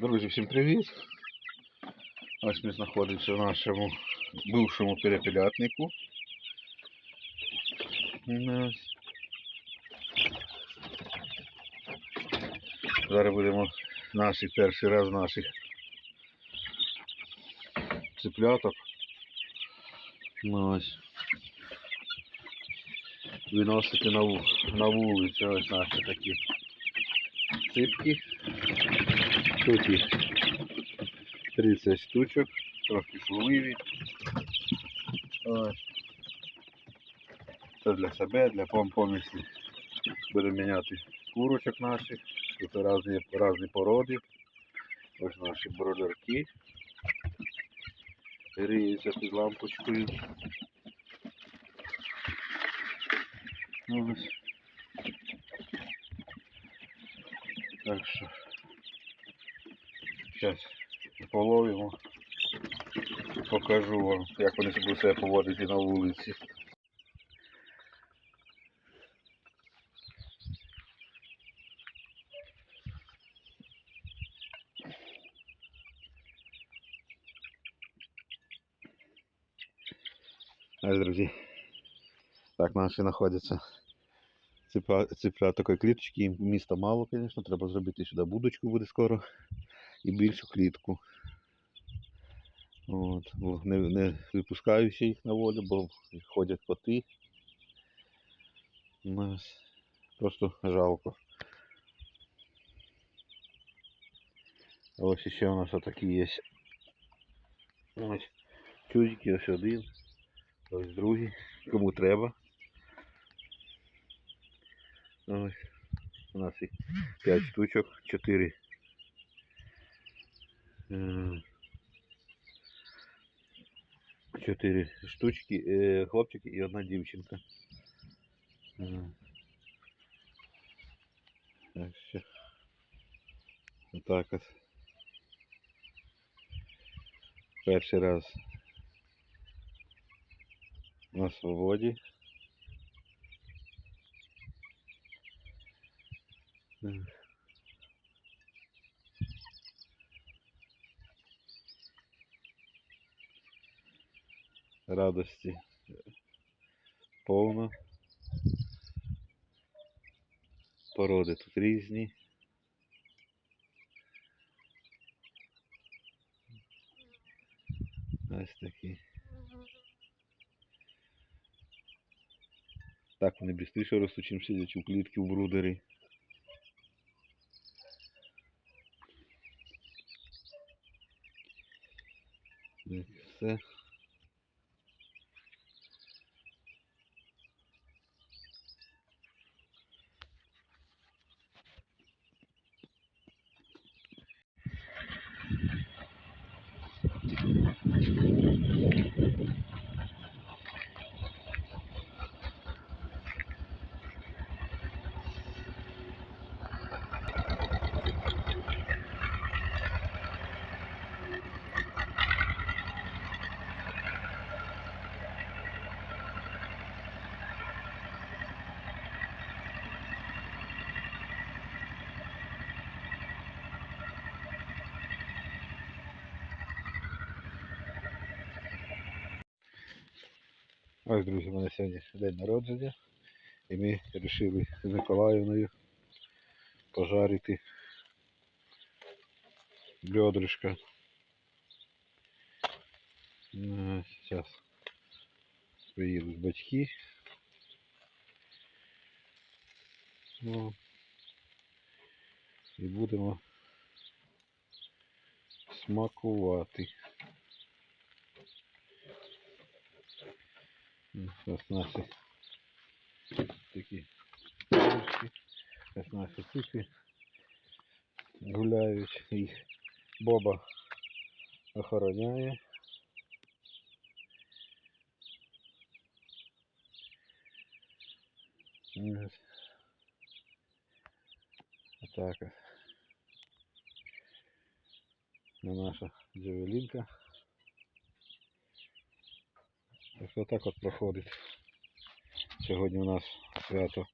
Друзі, всім привіт! Ось ми знаходимося в нашому бившому перепелятнику. Ось. Зараз будемо наші перший раз наших цыпляток. Ну, ось. Виносити на вулицю ось наші такі ципки. Їх 30 штучок, трохи шумливі. Це для себе, для пом- помісті. Будемо міняти курочок наших. Тут різні, різні породи. Ось наші бродерки. Гріються під лампочкою. Ось. Так що зараз половимо. Покажу вам, як вони будуть себе поводити на вулиці. Ось, друзі. Так, наші знаходяться цепля, цепля такої кліточки. Міста мало, звісно, треба зробити сюди будочку буде скоро і більшу клітку. От, бо не, не випускаю ще їх на волю, бо ходять коти. Просто жалко. Ось ще у нас отакі є. Ось чудики, ось один, ось другий, кому треба. Ось. У нас їх 5 штучок, 4 4 штучки, е, хлопчики і одна дівчинка. Е. Так що. Отак от. Перший раз на свободі. Е. Радості повно. Породи тут різні. Ось такі. Так вони швидше ростуть, чим сидять у клітки в брудері. Все. Ось, друзі, у мене сьогодні день народження. І ми вирішили з Миколаївною пожарити бедрышко. Зараз приїдуть батьки. Ну, і будемо смакувати. Ось наші такі курочки. Ось наші цифри гуляють. Їх Боба охороняє. Ось. Отак ось. Ну, Ось отак от проходить. Сьогодні у нас свято